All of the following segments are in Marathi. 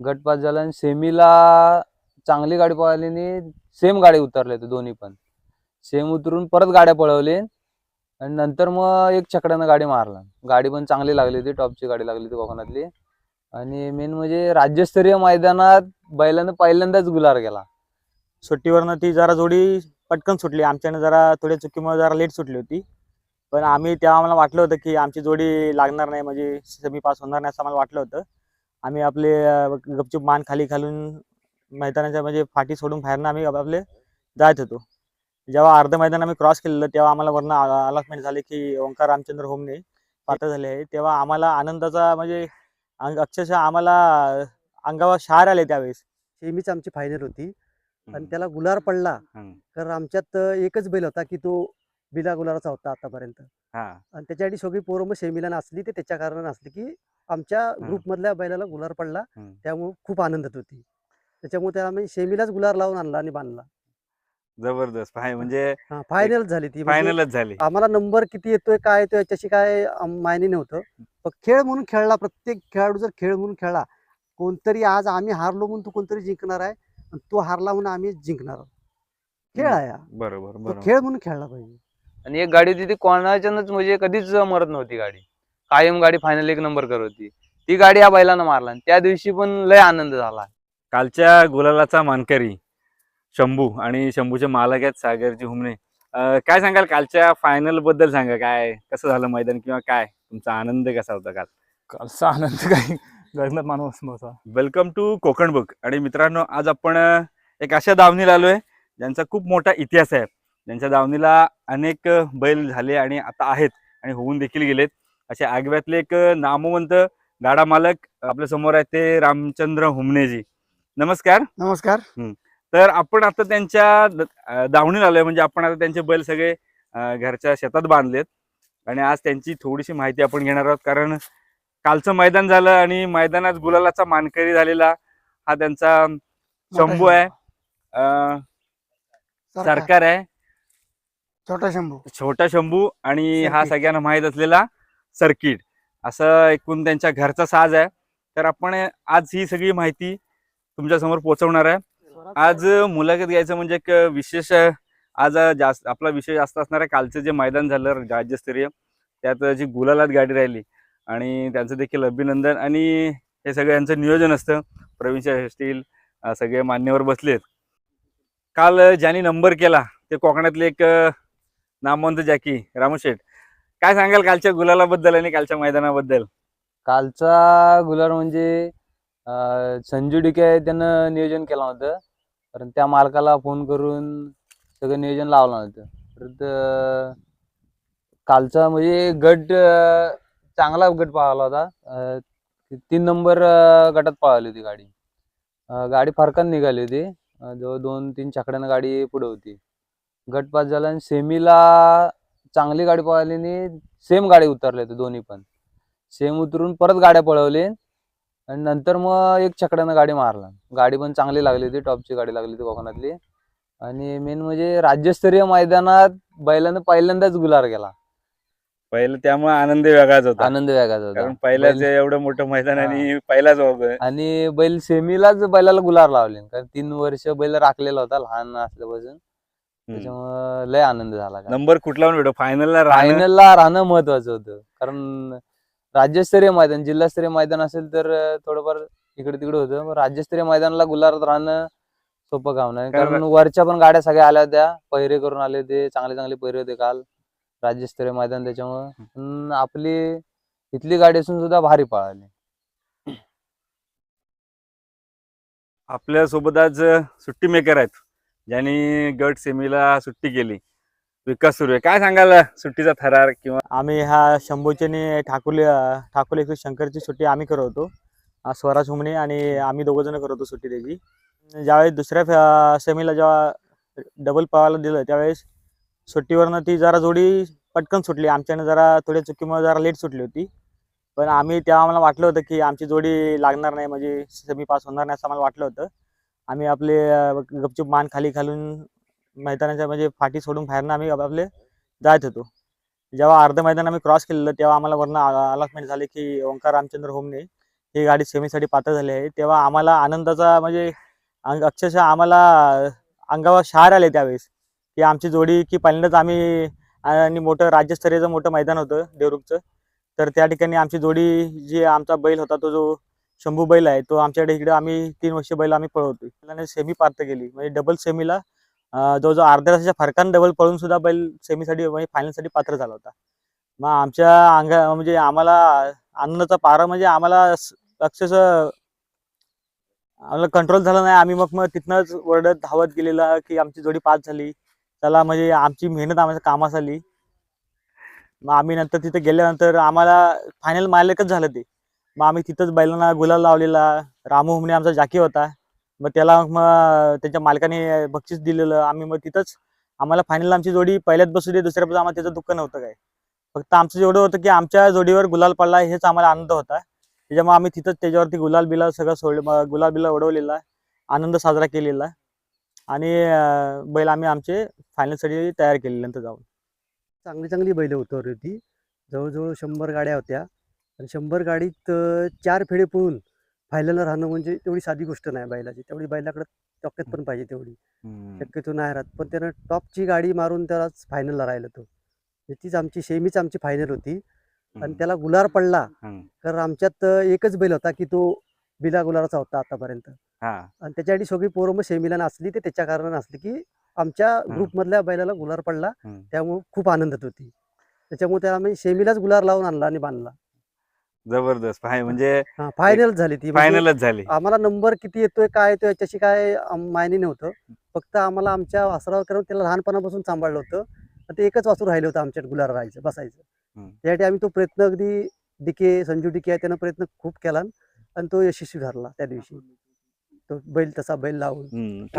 गट पास झाला आणि सेमीला चांगली गाडी पळवली आणि सेम गाडी उतरले ते दोन्ही पण. सेम उतरून परत गाड्या पळवले आणि नंतर मग एक छकड्यानं गाडी मारला. गाडी पण चांगली लागली होती टॉपची गाडी लागली होती कोकणातली. आणि मेन म्हणजे राज्यस्तरीय मैदानात बैलानं पहिल्यांदाच गुलार गेला सुट्टीवरनं ती जरा जोडी पटकन सुटली. आमच्यानं जरा थोड्या चुकीमुळे जरा लेट सुटली होती. पण आम्ही तेव्हा आम्हाला वाटलं होतं की आमची जोडी लागणार नाही म्हणजे सेमी पास होणार नाही असं आम्हाला वाटलं होतं. आम्ही आपले गपचूप मान खाली घालून मैदानाच्या म्हणजे फाटी सोडून बाहेरनं आम्ही आपले जात होतो. जेव्हा अर्ध मैदान आम्ही क्रॉस केलेलं तेव्हा आम्हाला वरनं अलॉटमेंट झाले की ओंकार रामचंद्र होमने पात्र झाले आहे. तेव्हा आम्हाला आनंदाचा म्हणजे अक्षरशः आम्हाला अंगावर शार आले त्यावेळेस. सेमीच आमची फायनल होती. आणि. त्याला गुलार पडला. तर आमच्यात एकच बैल होता की तो बिना गुलाराचा होता आतापर्यंत. हा. आणि त्याच्यासाठी सगळी पोरं मग सेमीला नाचली ते त्याच्या कारणाने नाचली की आमच्या ग्रुपमधल्या बैलाला गुलार पडला. त्यामुळे खूप आनंदात होती. त्याच्यामुळे त्याला आम्ही सेमीलाच गुलार लावून आणला आणि बांधला. जबरदस्त. म्हणजे फायनल झाली ती. म्हणजे फायनलच झाली. आम्हाला नंबर किती येतोय काय येतोय याच्याशी काय मायने नव्हतं. पण खेळ म्हणून खेळला प्रत्येक खेळाडू जर खेळ म्हणून खेळला कोणतरी आज आम्ही हारलो म्हणून तो कोणतरी जिंकणार आहे आणि तो हारला म्हणून आम्ही जिंकणार. खेळ आहे बरोबर. खेळ म्हणून खेळला पाहिजे. आणि एक गाडी होती ती कोणाच्यानंच म्हणजे कधीच मरत नव्हती गाडी. कायम गाडी फायनल एक नंबर करत होती. ती गाडी या बैलानं मारला आणि त्या दिवशी पण लय आनंद झाला. कालच्या गुलालाचा मानकरी शंभू आणि शंभूचे मालक आहेत सागरजी हुमणे. अं, काय सांगाल कालच्या फायनलबद्दल सांगा काय कसं झालं मैदान किंवा काय? तुमचा आनंद कसा होता काल? कालचा आनंद काही गगनात माणूस नव्हता. वेलकम टू कोकण बुक आणि मित्रांनो आज आपण अ, एक अशा दावणीला आलोय ज्यांचा खूप मोठा इतिहास आहे. ज्यांच्या दावणीला अनेक बैल झाले आणि आता आहेत आणि होऊन देखील गेलेत. अशा आगव्यातले एक नामवंत गाडा मालक आपल्यासमोर आहेत ते रामचंद्र हुमनेजी नमस्कार. नमस्कार. तर आपण आता त्यांच्या दावणीला आलोय. म्हणजे आपण आता त्यांचे बैल सगळे घरच्या शेतात बांधलेत. आणि आज त्यांची थोडीशी माहिती आपण घेणार आहोत. कारण कालचं मैदान झालं आणि मैदानात गुलालाचा मानकरी झालेला हा त्यांचा शंभू आहे. सरकार आहे. छोटा शंभू. छोटा शंभू आणि हा. सगळ्यांना माहीत असलेला सर्किट असं एकूण त्यांच्या घरचा साज आहे. तर आपण आज ही सगळी माहिती तुमच्यासमोर पोहोचवणार आहे. आज मुलाखत घ्यायचं म्हणजे एक विशेष आज जास्त आपला विषय जास्त असणार आहे. कालचं जे मैदान झालं राज्यस्तरीय त्यात जी गुलालात गाडी राहिली आणि त्यांचं देखील अभिनंदन. आणि हे सगळं यांचं नियोजन असतं. प्रवीण असतील सगळे मान्यवर बसलेत. काल ज्यांनी नंबर केला ते कोकणातले एक नामवंत जॅकी रामू शेठ. काय सांगाल कालच्या गुलालाबद्दल आणि कालच्या मैदानाबद्दल? कालचा गुलाल म्हणजे अं, संजू डिके त्यानं नियोजन केलं होतं कारण त्या मालकाला फोन करून सगळं नियोजन लावलं होतं परत अं, कालचा म्हणजे गट अं, चांगला गट पाहिला होता. अं, तीन नंबर अं, गटात पळाली होती गाडी. अं, गाडी फारकन निघाली होती. अं, जवळ दोन तीन चकड्यानं गाडी पुढे होती. गट पास झाला आणि सेमीला चांगली गाडी पळाली आणि सेम गाडी उतरले होते दोन्ही पण. सेम उतरून परत गाड्या पळवली आणि नंतर मग एक चकड्यानं गाडी मारला. गाडी पण चांगली लागली होती टॉपची गाडी लागली होती कोकणातली. आणि मेन म्हणजे राज्यस्तरीय मैदानात बैलानं पहिल्यांदाच गुलार गेला पहिलं त्यामुळे आनंद वेगळाच होता. आनंद वेगळाच होता. पहिल्याच एवढं मोठं मैदान आणि पहिलाच आणि बैल सेमीलाच बैलाला गुलार लावले. कारण तीन वर्ष बैल राखलेला होता लहान असल्यापासून. त्याच्यामुळे लय आनंद झाला नंबर कुठला पण भेटो. फायनलला फायनलला राहणं महत्वाचं होतं. कारण राज्यस्तरीय मैदान जिल्हास्तरीय मैदान असेल तर थोडंफार इकडे तिकडे होतं राज्यस्तरीय मैदानाला गुलारात राहणं सोपं काम नाही. कारण- वरच्या पण गाड्या सगळ्या आल्या होत्या. पहिरे करून आले होते. चांगले चांगले पहिरे होते काल. राज्यस्तरीय मैदान त्याच्यामुळं. आपली इथली गाडी असून सुद्धा भारी पळाली. आपल्यासोबत आज सुट्टी मेकर आहेत. ज्यांनी गट सेमीला सुट्टी केली. विकास सुरू आहे काय सांगाल सुट्टीचा थरार किंवा? आम्ही ह्या शंभूचे ठाकुले ठाकुले शंकरची सुट्टी आम्ही करत होतो. स्वराज हुमणे आणि आम्ही दोघं जण करत होतो सुट्टी त्याची. ज्यावेळेस दुसऱ्या सेमीला जेव्हा डबल पळायला दिलं त्यावेळेस सुट्टीवरनं ती जरा जोडी पटकन सुटली. आमच्यानं जरा थोड्या चुकीमुळे जरा लेट सुटली होती. पण आम्ही तेव्हा आम्हाला वाटलं होतं की आमची जोडी लागणार नाही म्हणजे सेमी पास होणार नाही असं आम्हाला वाटलं होतं. आम्ही आपले गपचूप मान खाली घालून मैदानाच्या म्हणजे फाटी सोडून बाहेरनं आम्ही आपले जात होतो. जेव्हा अर्ध मैदान आम्ही क्रॉस केलेलं तेव्हा आम्हाला वरनं अलॉटमेंट झाले की ओंकार रामचंद्र होमने ही गाडी सेमीसाठी पात्र झाली आहे. तेव्हा आम्हाला आनंदाचा म्हणजे अंग अक्षरशः आम्हाला अंगावर शहार आले त्यावेळेस की आमची जोडी की पहिल्यांदाच आम्ही आणि मोठं राज्यस्तरीयचं मोठं मैदान होतं देवरुखचं. तर त्या ठिकाणी आमची जोडी जी आमचा बैल होता तो जो शंभू बैल आहे तो आमच्याकडे इकडे आम्ही तीन वर्ष बैल आम्ही पळवतो त्याने सेमी पात्र केली म्हणजे डबल सेमीला जवळजवळ अर्ध्या तासाच्या फरकानं डबल पळून सुद्धा बैल सेमीसाठी म्हणजे फायनलसाठी पात्र झाला होता. मग आमच्या अंगा म्हणजे आम्हाला आनंदाचा पारा म्हणजे आम्हाला स- अक्षरशः आम्हाला कंट्रोल झाला नाही. आम्ही मग मग तिथनंच वरडत धावत गेलेला की आमची जोडी पास झाली. त्याला म्हणजे आमची मेहनत आम्हाला कामास आली. मग आम्ही नंतर तिथे गेल्यानंतर आम्हाला फायनल मालकच झालं ते. मग आम्ही तिथंच बैलांना गुलाल लावलेला. रामू हुमणे आमचा जाकी होता. मग त्याला मग त्यांच्या मालकाने बक्षीस दिलेलं. आम्ही मग तिथंच आम्हाला फायनल आमची जोडी पहिल्यात बसू दे दुसऱ्या बस आम्हाला त्याचं दुःख नव्हतं काय. फक्त आमचं एवढं होतं की आमच्या जोडीवर गुलाल पडला हेच आम्हाला आनंद होता. त्याच्यामुळे आम्ही तिथंच त्याच्यावरती गुलाल बिलाल सगळं सोडलं गुलाल बिला उडवलेला. आनंद साजरा केलेला. आणि बैल आम्ही आमचे फायनलसाठी तयार केले नंतर जाऊन. चांगली चांगली बैल उतरली होती. जवळजवळ शंभर गाड्या होत्या. आणि शंभर गाडीत चार फेडे पळून फायनलला राहणं म्हणजे तेवढी साधी गोष्ट नाही बैलाची. तेवढी बैलाकडे ताकद पण पाहिजे तेवढी. शक्यतो नाही राहत. पण त्यानं टॉपची गाडी मारून त्याला फायनलला राहिलं तो. म्हणजे तीच आमची सेमीच आमची फायनल होती. आणि त्याला गुलार पडला. तर आमच्यात एकच बैल होता की तो बिला गुलाराचा होता आतापर्यंत. हा. आणि त्याच्यासाठी सगळी पोरं मग सेमीला नाचली. ते त्याच्या कारण असली की आमच्या ग्रुपमधल्या बैलाला गुलार पडला. त्यामुळे खूप आनंदात होती त्याच्यामुळे त्याला आम्ही सेमीलाच गुलार लावून आणला आणि बांधला. जबरदस्त. फाय म्हणजे फायनल झाली ती. म्हणजे फायनलच झाली. आम्हाला नंबर किती येतोय काय येतोय याच्याशी काय मायने नव्हतं. फक्त आम्हाला आमच्या वासरावर करून त्याला लहानपणापासून सांभाळलं होतं. ते एकच वासरू राहिलं होतं आमच्यात गुलार राहायचं बसायचं. त्यासाठी आम्ही तो प्रयत्न अगदी डिके संजू डिके आहे त्यानं प्रयत्न खूप केला. आणि तो यशस्वी ठरला त्या दिवशी. तो बैल तसा बैल लावून.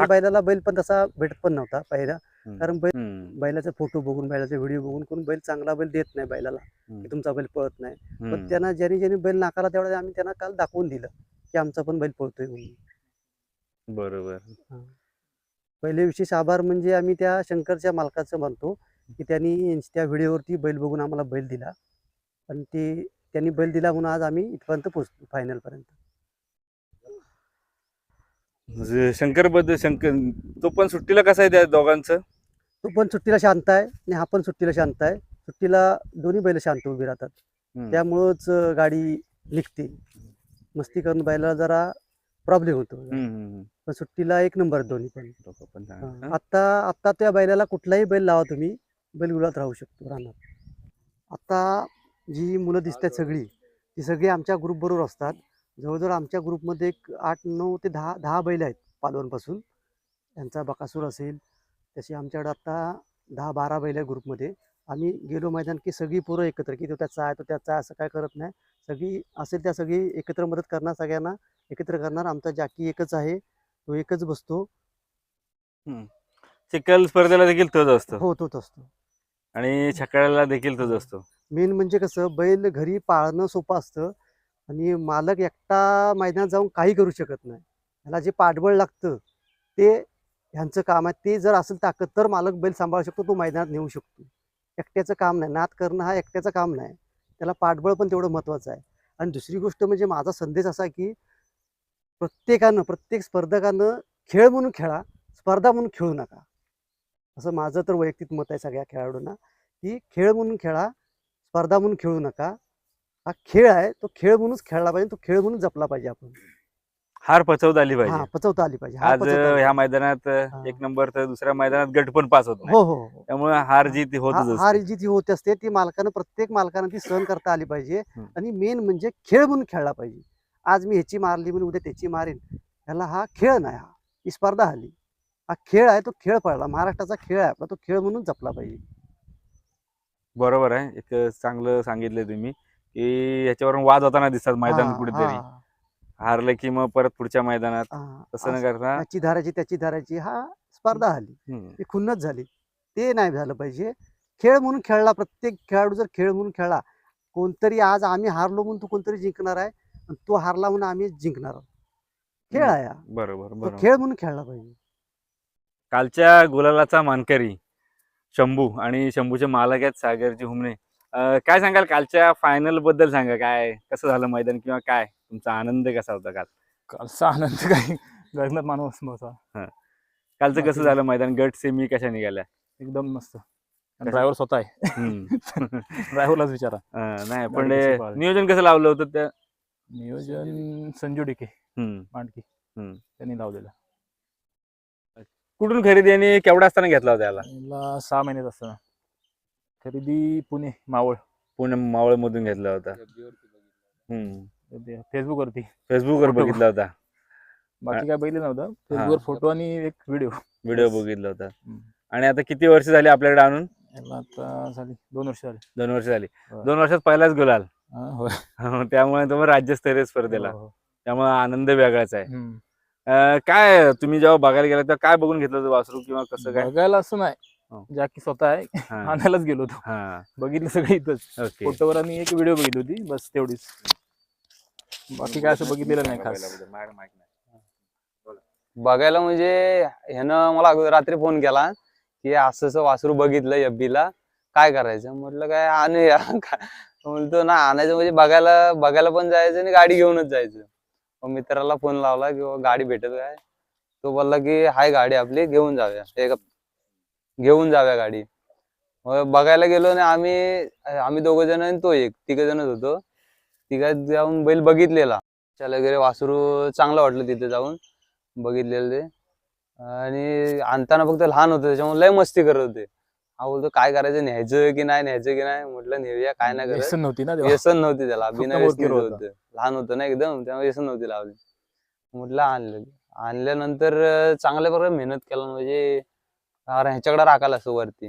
बैलाला बैल पण तसा भेटत पण नव्हता पहिला. कारण बैल. बैलाचे फोटो बघून बैलाचे व्हिडिओ बघून कोण बैल चांगला बैल देत नाही बैलाला. की तुमचा बैल पळत नाही. पण. त्यांना ज्यांनी ज्यांनी बैल नाकारला तेवढा आम्ही त्यांना काल दाखवून दिलं की आमचा पण बैल पळतोय म्हणून. बरोबर. पहिले विशेष आभार म्हणजे आम्ही त्या शंकरच्या मालकाचं मानतो की त्यांनी त्या व्हिडिओवरती बैल बघून आम्हाला बैल दिला. आणि ते त्यांनी बैल दिला म्हणून आज आम्ही इथपर्यंत पोहोचलो फायनल पर्यंत. शंकरबद्दल शंकर तो पण सुट्टीला कसा आहे त्या दोघांचं? तो पण सुट्टीला शांत आहे आणि हा पण सुट्टीला शांत आहे. सुट्टीला दोन्ही बैल शांत उभी राहतात. त्यामुळंच गाडी निघते. मस्ती करून बैलाला जरा प्रॉब्लेम होतो. पण सुट्टीला एक नंबर दोन्ही पण? आता आता त्या बैलाला कुठलाही बैल लावा तुम्ही बैल गुलात राहू शकतो राहणार. आता जी मुलं दिसतात सगळी ती सगळी आमच्या ग्रुपबरोबर असतात. जवळजवळ आमच्या ग्रुपमध्ये एक आठ नऊ ते दहा दहा बैल आहेत पालवणपासून. त्यांचा बकासूर असेल तशी आमच्याकडे आता दहा बारा बैल आहे ग्रुपमध्ये. आम्ही गेलो मैदान की सगळी पोरं एकत्र की तो त्याचा आहे तो त्याचा आहे असं काय करत नाही. सगळी असेल त्या सगळी एकत्र मदत करणार सगळ्यांना एकत्र करणार. आमचा जाकी एकच आहे तो एकच बसतो. चिखल स्पर्धेला देखील तोच असतो. हो तोच असतो. आणि छकड्याला देखील तोच असतो. मेन म्हणजे कसं बैल घरी पाळणं सोपं असतं. आणि मालक एकटा मैदानात जाऊन काही करू शकत नाही. ह्याला जे पाठबळ लागतं ते ह्यांचं काम आहे ते जर असेल ताकद तर मालक बैल सांभाळू शकतो तो मैदानात नेऊ शकतो. एकट्याचं काम नाही नाद करणं हा एकट्याचं काम नाही. त्याला पाठबळ पण तेवढं महत्त्वाचं आहे. आणि दुसरी गोष्ट म्हणजे माझा संदेश असा की प्रत्येकानं प्रत्येक स्पर्धकानं खेळ म्हणून खेळा स्पर्धा म्हणून खेळू नका. असं माझं तर वैयक्तिक मत आहे सगळ्या खेळाडूंना की खेळ म्हणून खेळा स्पर्धा म्हणून खेळू नका. हा खेळ आहे तो खेळ म्हणूनच खेळला पाहिजे तो खेळ म्हणून जपला पाहिजे आपण. हार पचवता आली हा पाहिजे पचवता आली पाहिजे. हार आज पचवता आली ह्या. मैदानात. एक नंबर तर दुसऱ्या मैदानात गट पण पास होत नाही. हो हो हो. त्यामुळे हार जीत होतच हा- हार असते. जी ती होत असते ती मालकानं प्रत्येक मालकानं ती सहन करता आली पाहिजे. हम्म. आणि मेन म्हणजे खेळ म्हणून खेळला पाहिजे. आज मी ह्याची मारली म्हणून उद्या त्याची मारेन. ह्याला हा खेळ नाही हा ही स्पर्धा आली हा खेळ आहे तो खेळ पडला महाराष्ट्राचा खेळ आहे आपला तो खेळ म्हणून जपला पाहिजे. बरोबर आहे. एक चांगलं सांगितलंय तुम्ही की याच्यावरून वाद होताना दिसतात मैदान हा, कुठेतरी. हा, हारलं की मग परत पुढच्या मैदानात. तसं न करता त्याची धारायची त्याची धारायची हा स्पर्धा हम्म. ती खुन्नच झाली ते नाही झालं पाहिजे खेळ म्हणून खेळला प्रत्येक खेळाडू जर खेळ म्हणून खेळला कोणतरी आज आम्ही हारलो म्हणून तो कोणतरी जिंकणार आहे आणि तो हारला म्हणून आम्ही जिंकणार आहोत खेळ. आहे. बरोबर खेळ म्हणून खेळला पाहिजे कालच्या गुलालाचा मानकरी शंभू आणि शंभूचे मालक आहेत सागरजी हुमणे अं, काय सांगाल? कालच्या फायनलबद्दल सांगा. काय कसं झालं मैदान किंवा काय? तुमचा आनंद कसा होता काल? कालचा आनंद काही गगनात माणूस बसा कालचं कसं झालं मैदान? गट सेमी कशा निघाल्या? एकदम मस्त. ड्रायव्हर स्वतः आहे. ड्रायव्हरलाच विचारा. नाही पण? नियोजन कसं लावलं होतं त्या? नियोजन संजू डिके. मांडकी. त्यांनी लावलेलं. कुठून खरेदी आणि केवढा असताना घेतला होता याला सहा महिन्यात असताना. खरेदी पुणे मावळ. पुणे मावळ मधून घेतला होता. फेसबुक वरती फेसबुक वर. बघितला होता. बाकी काय बघितलं नव्हतं. फेसबुकवर फोटो आणि एक व्हिडिओ व्हिडिओ. बघितला होता. आणि आता किती वर्ष झाली आपल्याकडे आणून? आता झाली दोन वर्ष झाली. दोन वर्ष झाली. दोन वर्षात पहिलाच गुलाल. हा. त्यामुळे तुम्ही राज्यस्तरीय स्पर्धेला. हो, हो. त्यामुळे आनंद वेगळाच आहे. काय तुम्ही जेव्हा बघायला गेला तेव्हा काय बघून घेतलं होतं वासरू किंवा कसं काय? बघायला असं नाही. हो. ज्या की स्वतः आहे हा, आणायलाच गेलो होतो. हा. बघितलं सगळं इथंच. ओके. फोटोवर आणि एक व्हिडिओ बघितली होती बस तेवढीच. बाकी काय असं बघितलेलं नाही खास. बघायला म्हणजे ह्यानं मला अगोदर रात्री फोन केला की असं असं वासरू बघितलं एफबीला काय करायचं? म्हटलं काय आणूया. काय म्हणतो ना आणायचं म्हणजे बघायला बघायला पण जायचं आणि गाडी घेऊनच जायचं. मग मित्राला फोन लावला की बाबा गाडी भेटत काय? तो बोलला की हाय गाडी आपली घेऊन जाऊया. एक घेऊन जाऊया गाडी. मग बघायला गेलो आणि आम्ही आम्ही दोघ जण आणि तो एक तिघ जणच होतो. तिघात जाऊन बैल बघितलेला. त्याला वगैरे वासरू चांगलं वाटलं तिथे जाऊन. बघितलेलं ते. आणि आणताना फक्त लहान होतं त्याच्यामुळे लय मस्ती करत होते. हा बोलतो काय करायचं न्यायचं की नाही न्यायचं की नाही? म्हटलं नेऊया काय नाही व्यसन नव्हती ना. व्यसन नव्हती त्याला बिना होतं. लहान होतं ना एकदम त्यामुळे व्यसन नव्हती लावली. म्हटलं आणलं. आणल्यानंतर चांगल्या प्रकारे मेहनत केला म्हणजे अरे ह्याच्याकडे राखायला असतो वरती.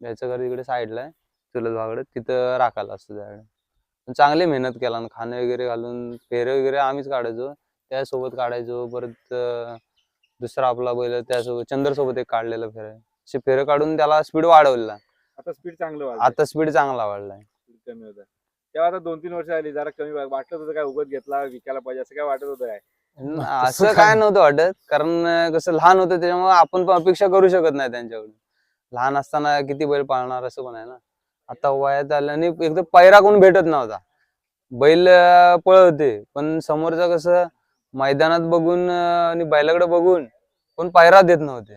याचं घर तिकडे साईडला आहे चुलत भागाकडे तिथं राखायला असतो त्याकडे. चांगली मेहनत केला ना खाणं वगैरे घालून फेरे वगैरे आम्हीच काढायचो. त्यासोबत काढायचो परत दुसरा आपला बैल त्यासोबत चंद्र सोबत एक काढलेला फेरे. असे फेरे काढून त्याला स्पीड वाढवलेला आता स्पीड चांगलं वाढलं आता स्पीड चांगला वाढलाय. कमी होतं तेव्हा आता दोन तीन वर्ष आली जरा कमी वाटत होतं काय उगत घेतला विकायला पाहिजे असं काय वाटत होतं काय? असं काय. नव्हतं वाटत. कारण कसं लहान होतं त्याच्यामुळे आपण पण अपेक्षा करू शकत नाही त्यांच्याकडून. लहान असताना किती बैल पाळणार असं पण आहे ना? आता वयात आल्याने एकदम पैरा कोण भेटत नव्हता. बैल अं, पळवते पण समोरचं कसं मैदानात बघून आणि बैलाकडे बघून कोण पायरा देत नव्हते.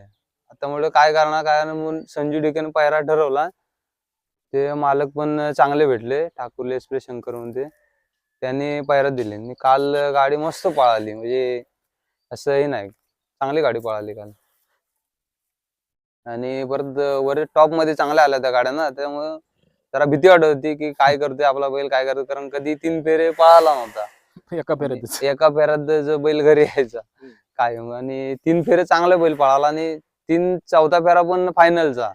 आता म्हणलं काय करणार काय म्हणून संजू डिकेने पायरा ठरवला. ते मालक पण चांगले भेटले. ठाकूरले एक्सप्रेस शंकर म्हणून ते. त्यांनी पायरा दिले. आणि काल गाडी मस्त पळाली. म्हणजे असंही नाही. चांगली गाडी पळाली काल. आणि परत वर टॉपमध्ये चांगल्या आल्या त्या गाड्या ना त्यामुळं जरा भीती वाटत होती की काय करतोय आपला बैल काय करतोय? कारण कधी तीन फेरे पळाला नव्हता. एका फेऱ्यातच. एका फेऱ्यात जो बैल घरी यायचा. कायम आणि तीन फेरे चांगला बैल पळाला आणि तीन चौथा फेरा पण फायनलचा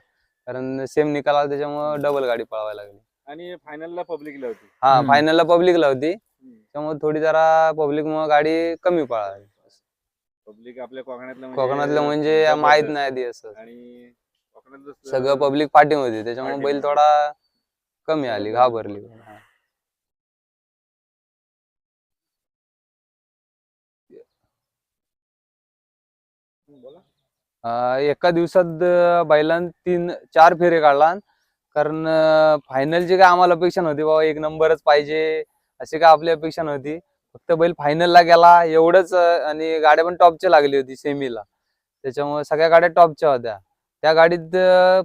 कारण सेम निकाल आला त्याच्यामुळे डबल गाडी पळवायला लागली. आणि फायनलला पब्लिकला होती हा हम्म. फायनलला पब्लिकला होती त्यामुळे थोडी जरा पब्लिक मुळे गाडी कमी पळाली पब्लिक आपल्या कोकणातलं कोकणातलं म्हणजे जबरदस्त. माहीत नाही आधी असं आणि कोकणातलं स- सगळं पब्लिक पाठी होती त्याच्यामुळे बैल. थोडा कमी आली घाबरली हा. बोला. अं, एका दिवसात अं, बैलांन तीन चार फेरे काढला कारण फायनलची काय आम्हाला अपेक्षा नव्हती बाबा एक नंबरच पाहिजे अशी काय आपली अपेक्षा नव्हती. फक्त बैल फायनलला गेला एवढंच आणि गाड्या पण टॉपच्या लागली होती सेमीला त्याच्यामुळे सगळ्या गाड्या टॉपच्या होत्या. त्या गाडीत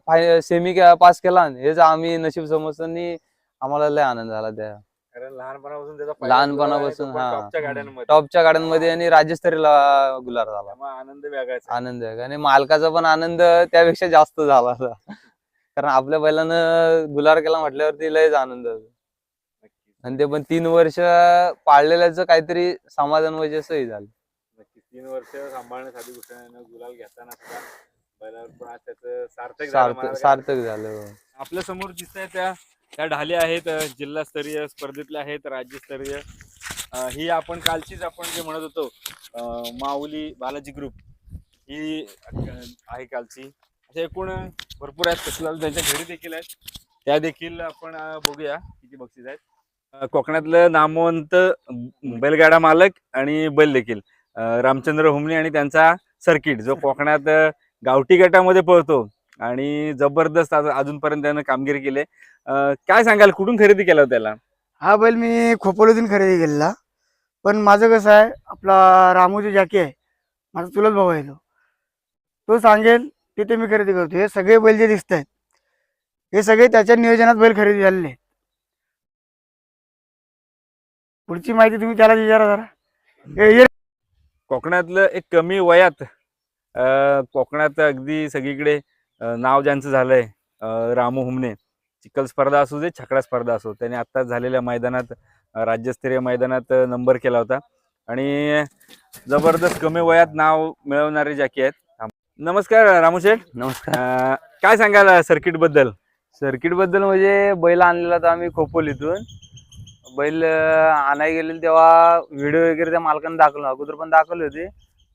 फाय सेमी पास केला हेच आम्ही नशीब समजतो आणि आम्हाला लय आनंद झाला त्या. लहानपणापासून लहानपणापासून, हा. टॉपच्या गाड्यांमध्ये. आणि राज्यस्तरीयला गुलार झाला. आनंद वेगळाच आहे. आनंद आहे आणि मालकाचा पण आनंद त्यापेक्षा जास्त झाला कारण आपल्या बैलानं गुलार केला म्हटल्यावरती लयच आनंद होतो. आणि ते पण तीन वर्ष पाळलेल्याचं काहीतरी समाधान म्हणजे असंही झालं. नक्कीच. तीन वर्ष सांभाळण्यासाठी गोष्टीनं गुलाल घेताना सुद्धा बैलावर पण आज त्याचं सार्थक झालं सार्थक झालं आपल्यासमोर दिसत आहे त्या त्या ढाली आहेत अ, जिल्हास्तरीय स्पर्धेतल्या आहेत राज्यस्तरीय. अ, ही आपण कालचीच आपण जे म्हणत होतो अ, माऊली बालाजी ग्रुप ही अ, आहे कालची. असे एकूण भरपूर आहेत. कसला त्यांच्या घरी देखील आहेत. त्या देखील आपण बघूया किती बक्षीस आहेत. कोकणातलं नामवंत बैलगाडा मालक आणि बैल देखील. रामचंद्र हुमणे आणि त्यांचा सर्किट जो कोकणात गावठी गटामध्ये पळतो आणि जबरदस्त अजूनपर्यंत त्यानं कामगिरी केली. आहे. काय सांगाल कुठून खरेदी केला होता त्याला? हा बैल मी खोपोलीतून खरेदी केलेला. पण माझं कसं आहे आपला रामोजी जाकी आहे. माझा तुलाच भाऊ आहे तो. तो सांगेल तिथे मी खरेदी करतो. हे सगळे बैल जे दिसत आहेत हे सगळे त्याच्या नियोजनात बैल खरेदी झालेले आहेत. पुढची माहिती तुम्ही त्याला विचारा जरा. कोकणातलं एक कमी वयात कोकणात अगदी सगळीकडे नाव ज्यांचं झालंय रामू हुमने. चिखल स्पर्धा असू दे छकडा स्पर्धा असो त्याने आत्ताच झालेल्या मैदानात राज्यस्तरीय मैदानात नंबर केला होता. आणि जबरदस्त कमी वयात नाव मिळवणारे जॅकी आहेत नमस्कार रामू शेठ. नमस्कार. अं, काय सांगाल सर्किटबद्दल? सर्किटबद्दल म्हणजे बैल आणलेला तर आम्ही खोपोलीतून. बैल अं, आणायला गेलेले तेव्हा व्हिडिओ वगैरे त्या मालकाने दाखवला. अगोदर पण दाखवले होते.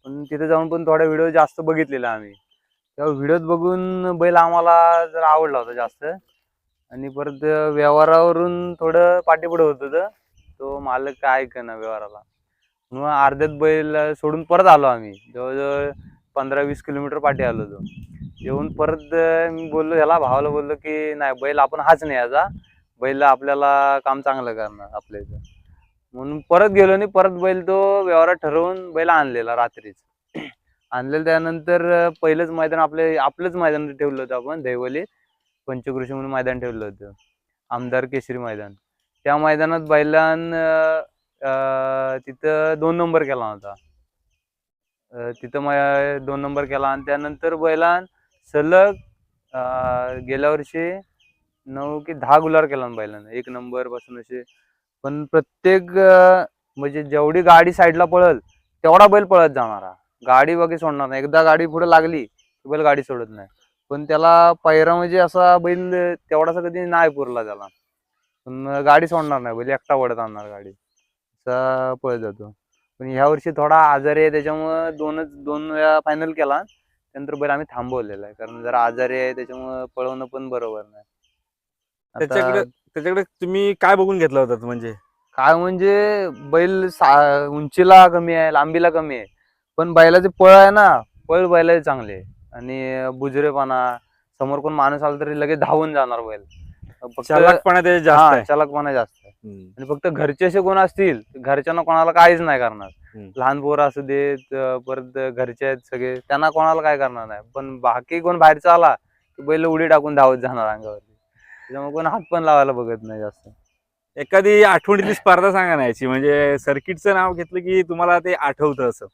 पण तिथे जाऊन पण थोडा व्हिडिओ जास्त बघितलेला आम्ही. तेव्हा व्हिडिओत बघून बैल आम्हाला जरा आवडला होता जास्त. आणि परत व्यवहारावरून थोडं पाठीपुढे होत होतं. तो मालक काय ऐकेना व्यवहाराला. मग अर्ध्यात बैल सोडून परत आलो आम्ही. जवळजवळ पंधरा वीस किलोमीटर पाठी आलो होतो. येऊन परत मी बोललो ह्याला भावाला बोललो की नाही बैल आपण हाच नाही याचा. बैल आपल्याला काम चांगलं करणार आपल्या इथं. म्हणून परत गेलो नाही परत बैल तो व्यवहारात ठरवून बैल आणलेला रात्रीच. आणलेलं त्यानंतर पहिलंच मैदान आपले आपलंच मैदान ठेवलं होतं आपण दैवली पंचकृषी म्हणून मैदान ठेवलं होतं. आमदार केशरी मैदान. त्या मैदानात बैलान तिथं दोन नंबर केला होता. तिथं मग दोन नंबर केला. आणि त्यानंतर बैलान सलग गेल्या वर्षी नऊ की दहा गुलार केला ना बैलानं. एक नंबरपासून असे. पण प्रत्येक म्हणजे जेवढी गाडी साईडला पळल तेवढा बैल पळत जाणारा. गाडी वगैरे सोडणार नाही. एकदा गाडी पुढे लागली की बैल गाडी सोडत नाही. पण त्याला पायरा म्हणजे असा बैल तेवढासा कधी नाही पुरला त्याला. पण गाडी सोडणार नाही. बैल एकटा वडत आणणार गाडी. असा पळत जातो. पण ह्या वर्षी थोडा आजारी आहे त्याच्यामुळं दोनच दोन वेळा फायनल केला. त्यानंतर बैल आम्ही थांबवलेला आहे. कारण जरा आजारी आहे त्याच्यामुळं पळवणं पण बरोबर नाही. आता त्याच्याकडे तुम्ही काय बघून घेतला होता म्हणजे? काय म्हणजे बैल सा- उंचीला कमी आहे लांबीला कमी आहे. पण बैलाचे पळ आहे ना पळ बैलाचे चांगले आहे. आणि बुजरेपणा समोर कोण माणूस आला तरी लगेच धावून जाणार बैल. फक्त चालाकपणा जास्त हा, आहे. चालाकपणा जास्त. आणि फक्त घरचे असे कोण असतील घरच्यांना कोणाला काहीच नाही करणार. लहान पोरं असू देत परत घरचे आहेत सगळे त्यांना कोणाला काय करणार नाही. पण बाकी कोण बाहेरचा आला की बैल उडी टाकून धावत जाणार अंगावरती. त्याच्यामुळे कोण हात पण लावायला बघत नाही जास्त. एखादी आठवणीतली स्पर्धा सांगा ना याची. म्हणजे सर्किटचं नाव घेतलं की तुम्हाला ते आठवतं असं.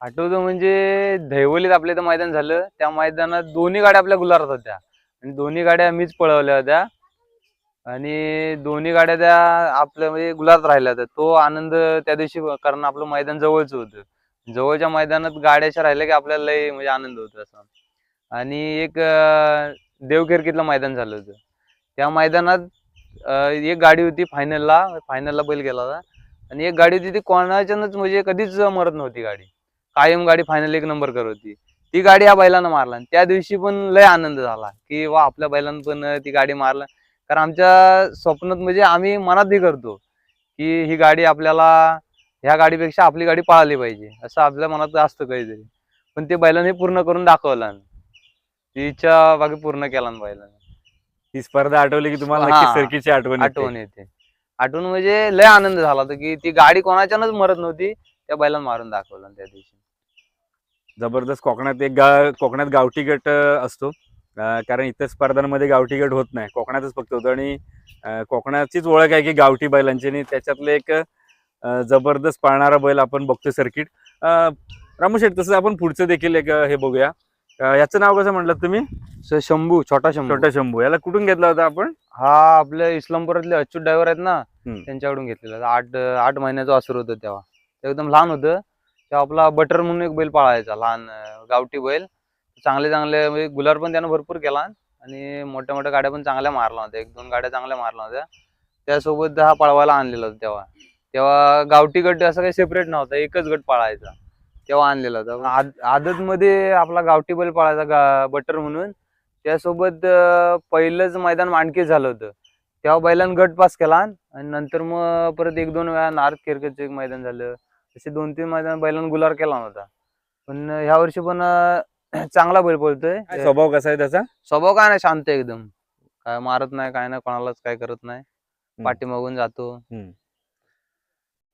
आठवतं म्हणजे दहिवलीत आपल्या इथं मैदान झालं. त्या मैदानात दोन्ही गाड्या आपल्या गुलारात होत्या. आणि दोन्ही गाड्या मीच पळवल्या होत्या. आणि दोन्ही गाड्या त्या आपल्या म्हणजे गुलारात राहिल्या होत्या तो आनंद त्या दिवशी कारण आपलं मैदान जवळच होतं. जवळच्या मैदानात गाड्याच्या राहिल्या की आपल्याला लय म्हणजे आनंद होतो असा. आणि एक अं, देवखेरकीतलं मैदान झालं होतं. त्या मैदानात एक गाडी होती फायनलला फायनलला बैल गेला होता. आणि एक गाडी होती ती कोणाच्यानच म्हणजे कधीच मरत नव्हती गाडी. कायम गाडी फायनल एक नंबर करत होती. ती गाडी या बैलानं मारला आणि त्या दिवशी पण लय आनंद झाला की वा आपल्या बैलानं पण ती गाडी मारला. कारण आमच्या स्वप्नात म्हणजे आम्ही मनात हे करतो की ही गाडी आपल्याला ह्या गाडीपेक्षा आपली गाडी पळाली पाहिजे असं आपल्या मनात असतं काहीतरी. पण ते बैलाने हे पूर्ण करून दाखवलं. ती इच्छा बाकी पूर्ण केला बैलाने. ही स्पर्धा आठवली की तुम्हाला आठवण येते. आठवण येते. आठवण म्हणजे लय आनंद झाला होता की ती गाडी कोणाच्यानंच मरत नव्हती त्या बैलानं मारून दाखवलं त्या दिवशी. जबरदस्त कोकणात एक गा कोकणात गावठी गट असतो. कारण इतर स्पर्धांमध्ये गावठी गट होत नाही कोकणातच फक्त होतं. आणि कोकणाचीच ओळख आहे की गावठी बैलांची आणि त्याच्यातलं एक जबरदस्त पाळणारा बैल आपण बघतोय सर्किट. रामू शेठ तसं आपण पुढचं देखील एक हे बघूया. याचं नाव कसं म्हटलं तुम्ही? शंभू छोटा शंभू. छोटा शंभू. याला कुठून घेतला होता आपण? हा आपल्या इस्लामपुरातले अच्युत ड्रायव्हर आहेत ना. त्यांच्याकडून घेतलेला होता. आठ आठ महिन्याचं वासर होतं तेव्हा. ते एकदम लहान होतं. तेव्हा आपला बटर म्हणून एक बैल पाळायचा लहान गावठी बैल. चांगले चांगले म्हणजे गुलार पण त्यानं भरपूर केला आणि मोठ्या मोठ्या गाड्या पण चांगल्या मारल्या होत्या. एक दोन गाड्या चांगल्या मारल्या होत्या. त्यासोबत हा पळवायला आणलेला होता तेव्हा. तेव्हा गावठी गट असं काही सेपरेट नव्हता एकच गट पाळायचा. तेव्हा आणलेला होता. आद- आदतमध्ये आपला गावठी बैल पाळायचा बटर म्हणून. त्यासोबत पहिलंच मैदान मांडके झालं होतं. तेव्हा बैलानं गट पास केला आणि नंतर मग परत एक दोन वेळा नार्थ केरकरचं एक मैदान झालं. असे दोन तीन मैदान बैलानं गुलार केला नव्हता. पण ह्या वर्षी पण चांगला बैल पळतोय काय स्वभाव कसा आहे त्याचा? स्वभाव काय नाही शांत आहे एकदम. काय मारत नाही काय नाही कोणालाच काय करत नाही. पाठीमागून जातो.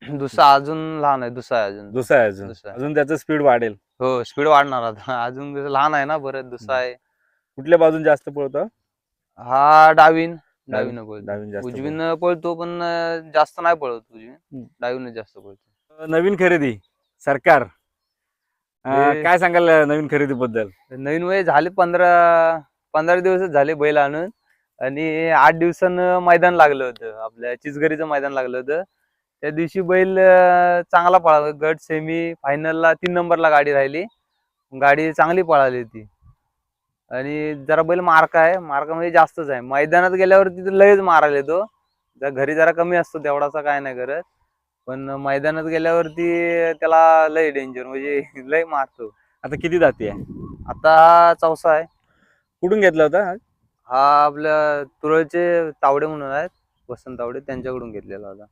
दुसरा अजून लहान आहे दुसरा आहे अजून. दुसरा आहे अजून. दुसरा. अजून त्याचं स्पीड वाढेल. हो स्पीड वाढणार आता. अजून लहान आहे ना बरं दुसरा आहे. कुठल्या बाजून जास्त पळतो? हा डावीन. डावीनं पळतो. उजवीन पळतो पण जास्त नाही पळत उजवीन. डावीन जास्त पळतो. नवीन खरेदी सरकार. अं, हे- काय सांगाल नवीन खरेदी बद्दल नवीन वय झाले पंधरा पंधरा दिवसच झाले बैल आणून. आणि आठ दिवसानं मैदान लागलं होतं. आपल्या चिचगरीचं मैदान लागलं होतं. त्या दिवशी बैल अं, चांगला पळाला. गट सेमी फायनलला तीन नंबरला गाडी राहिली. गाडी चांगली पळाली होती. आणि जरा बैल मार्का आहे. मार्का म्हणजे जास्तच आहे. मैदानात गेल्यावरती तर लयच मारायला तो जरा घरी जरा कमी असतो तेवढासा काय नाही करत. पण मैदानात गेल्यावरती त्याला लय डेंजर म्हणजे लय मारतो. आता किती जाती आहे? आता चौसा आहे. कुठून घेतला होता हा? हा आपल्या तुरळचे तावडे म्हणून आहेत. वसंत तावडे त्यांच्याकडून घेतलेला होता.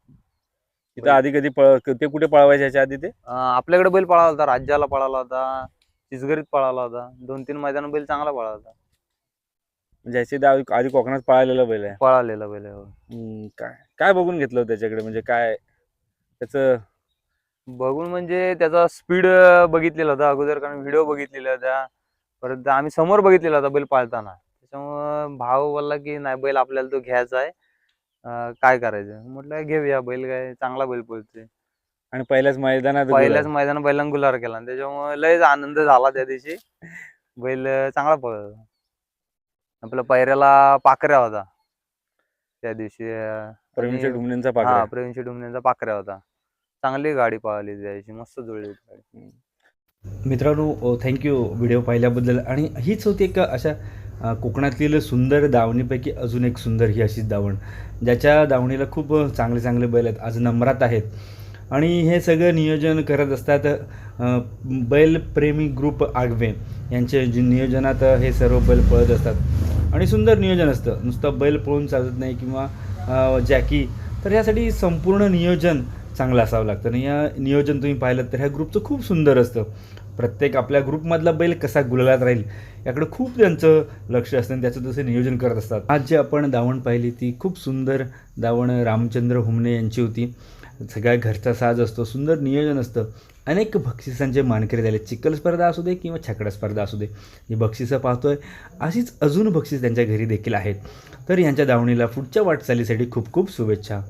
तिथं आधी कधी पळ ते कुठे पळवायचे याच्या आधी ते? अं, आपल्याकडे बैल पळाला होता राज्याला पळाला होता चिचगरीत पळाला होता. दोन तीन मैदान बैल चांगला पळाला होता. म्हणजे याच्या आधी आधी कोकणात पळालेला बैल आहे. पळालेला बैल आहे, हो. हम्म, काय काय बघून घेतलं होतं त्याच्याकडे? म्हणजे काय त्याचं बघून म्हणजे त्याचा स्पीड बघितलेला होता. अगोदर कारण व्हिडिओ बघितलेला होता परत आम्ही समोर बघितलेला होता बैल पाळताना. त्याच्यामुळं भाव बोलला की नाही बैल आपल्याला तो घ्यायचा आहे. काय करायचं? म्हटलं घेऊया बैल काय चांगला बैल पळतोय. आणि पहिल्याच मैदानात पहिल्याच. मैदान बैलांना गुलार केला. आणि त्याच्यामुळे लयच आनंद झाला त्या दिवशी. बैल चांगला पळत आपल्या पैऱ्याला पाकऱ्या होता. त्या दिवशी प्रवीणच्या डुमणेंचा हा प्रवीणशी डुमण्याचा पाकऱ्या होता. चांगली गाडी पळाली त्या दिवशी मस्त जुळली होती गाडी. मित्रांनो थँक्यू व्हिडिओ पाहिल्याबद्दल. आणि हीच होती एक अशा अ, कोकणातील सुंदर दावणीपैकी अजून एक सुंदर ही अशीच दावण ज्याच्या दावणीला खूप चांगले चांगले बैल आहेत. आज नंबरात आहेत. आणि हे सगळं नियोजन करत असतात अ, बैलप्रेमी ग्रुप आगवे. यांच्या जे नियोजनात हे सर्व बैल पळत असतात. आणि सुंदर नियोजन असतं. नुसतं बैल पळून चालत नाही किंवा जॅकी. तर यासाठी संपूर्ण नियोजन चांगलं असावं लागतं. आणि या नियोजन तुम्ही पाहिलं तर ह्या ग्रुपचं खूप सुंदर असतं. प्रत्येक आपल्या ग्रुपमधला बैल कसा गुलालात राहील याकडे खूप त्यांचं लक्ष असतं आणि त्याचं तसं नियोजन करत असतात. आज जे आपण दावण पाहिली ती खूप सुंदर दावण रामचंद्र हुमणे यांची होती. सगळ्या घरचा साज असतो सुंदर नियोजन असतं. अनेक बक्षिसांचे मानकरी झाले. चिखल स्पर्धा असू दे किंवा छकडा स्पर्धा असू दे ही बक्षिसं पाहतोय. अशीच अजून बक्षीस त्यांच्या घरी देखील आहेत. तर यांच्या दावणीला पुढच्या वाटचालीसाठी खूप खूप शुभेच्छा.